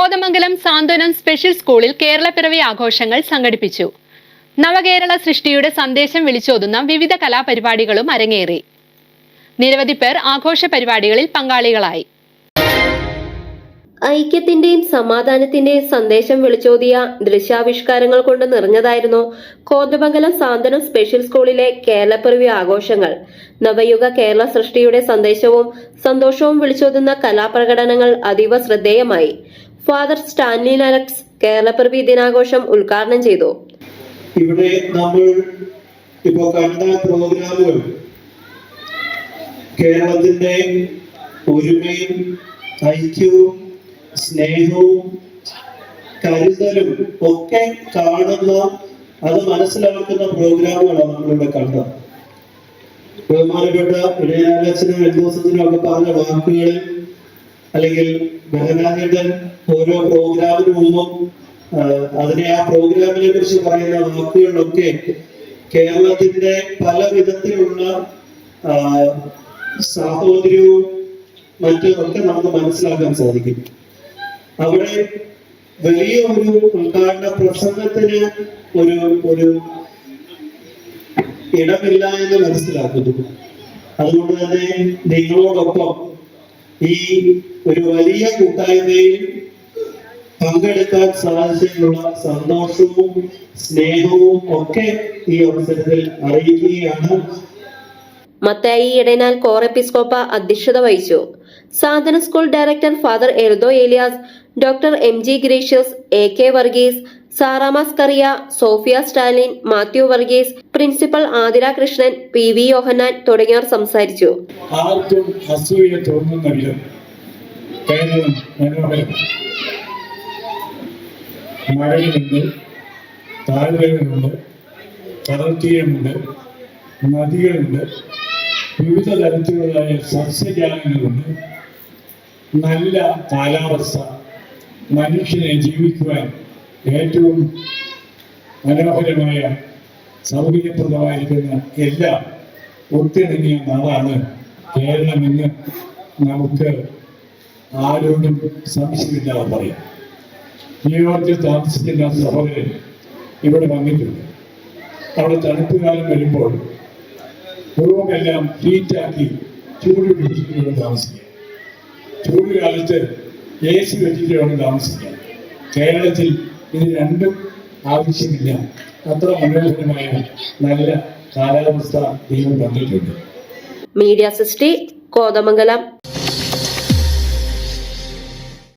കോതമംഗലം സാന്ത്വനം special സ്കൂളിൽ കേരളപ്പിറവി ആഘോഷങ്ങൾ സംഘടിപ്പിച്ചു. നവകേരള സൃഷ്ടിയുടെ സന്ദേശം വിളിച്ചോതുന്ന വിവിധ കലാപരിപാടികളും അരങ്ങേറി. നിരവധി പേർ ആഘോഷ പരിപാടികളിൽ പങ്കാളികളായി. ഐക്യത്തിന്റെയും സമാധാനത്തിന്റെയും സന്ദേശം വിളിച്ചോതിയ ദൃശ്യാവിഷ്കാരങ്ങൾ കൊണ്ട് നിറഞ്ഞതായിരുന്നു കോതമംഗലം സാന്ത്വനം സ്പെഷ്യൽ സ്കൂളിലെ കേരളപ്പിറവി ആഘോഷങ്ങൾ. നവയുഗ കേരള സൃഷ്ടിയുടെ സന്ദേശവും സന്തോഷവും വിളിച്ചോതുന്ന കലാപ്രകടനങ്ങൾ അതീവ ശ്രദ്ധേയമായി. ഫാദർ സ്റ്റാൻലി അലക്സ് കേരളപ്പിറവി ദിനാഘോഷം ഉദ്ഘാടനം ചെയ്തു. ഇവിടെ നമ്മൾ ഇപ്പോ കണ്ട പ്രോഗ്രാമുകൾ കേരളത്തിന്റെ ഒരുമയും ഐക്യവും സ്നേഹവും കരുതലും ഒക്കെ കാണുന്ന അത് മനസ്സിലാക്കുന്ന പ്രോഗ്രാമുകളാണ് നമ്മളിവിടെ കണ്ടത്. ബഹുമാനപ്പെട്ട ഇടയാലച്ചനും എൽദോസത്തിനും ഒക്കെ പറഞ്ഞ വാക്കുകൾ അല്ലെങ്കിൽ ബഹനാചേട്ടൻ ഓരോ പ്രോഗ്രാമിന് മുമ്പും അതിനെ ആ പ്രോഗ്രാമിനെ കുറിച്ച് പറയുന്ന വാക്കുകളിലൊക്കെ കേരളത്തിന്റെ പല വിധത്തിലുള്ള സാഹോദര്യവും മറ്റും ഒക്കെ നമുക്ക് മനസ്സിലാക്കാൻ സാധിക്കും. അവിടെ വലിയ ഒരു ഉദ്ഘാടന പ്രസംഗത്തിന് ഒരു ഒരു ഇടമില്ല എന്ന് മനസ്സിലാക്കുന്നു. അതുകൊണ്ട് തന്നെ നിങ്ങളോടൊപ്പം ഈ ഒരു വലിയ കൂട്ടായ്മയിൽ പങ്കെടുക്കാൻ സാധിച്ചതിനുള്ള സന്തോഷവും സ്നേഹവും ഒക്കെ ഈ അവസരത്തിൽ അറിയിക്കുകയാണ്. മത്തായി ഇടനാൽ കോർ എപ്പിസ്കോപ്പ അധ്യക്ഷത വഹിച്ചു. Sadhana school director father Eldho Elias doctor M G Gracious A K Varghese സാറാമാസ് Kariya Sophia Stalin Mathew Varghese principal Athira Krishnan P V Yohannan തുടങ്ങിയവർ സംസാരിച്ചു. വിവിധ തരത്തിലുള്ള സസ്യജാലങ്ങളുണ്ട്. നല്ല കാലാവസ്ഥ മനുഷ്യനെ ജീവിക്കുവാൻ ഏറ്റവും മനോഹരമായ സൗകര്യപ്രദമായിരിക്കുന്ന എല്ലാം ഒത്തിണങ്ങിയ നാടാണ് കേരളമെന്ന് നമുക്ക് ആരോടും സംശയമില്ലാതെ പറയാം. ന്യൂയോർക്കിൽ താമസിക്കുന്ന സഹോദരൻ ഇവിടെ വന്നിട്ടുണ്ട്. അവിടെ തണുപ്പ് കാലം വരുമ്പോൾ റൂമെല്ലാം ഹീറ്റാക്കി ചൂട് പിടിച്ചിട്ട് വേണം താമസിക്കാൻ ചൂട് കാലത്ത് എ സി വെച്ചിട്ട് വേണം കേരളത്തിൽ ഇത് രണ്ടും ആവശ്യമില്ല. അത്ര മനോഹരമായ നല്ല കാലാവസ്ഥ ദൈവം തന്നിട്ടുണ്ട്. Media sixty Kothamangalam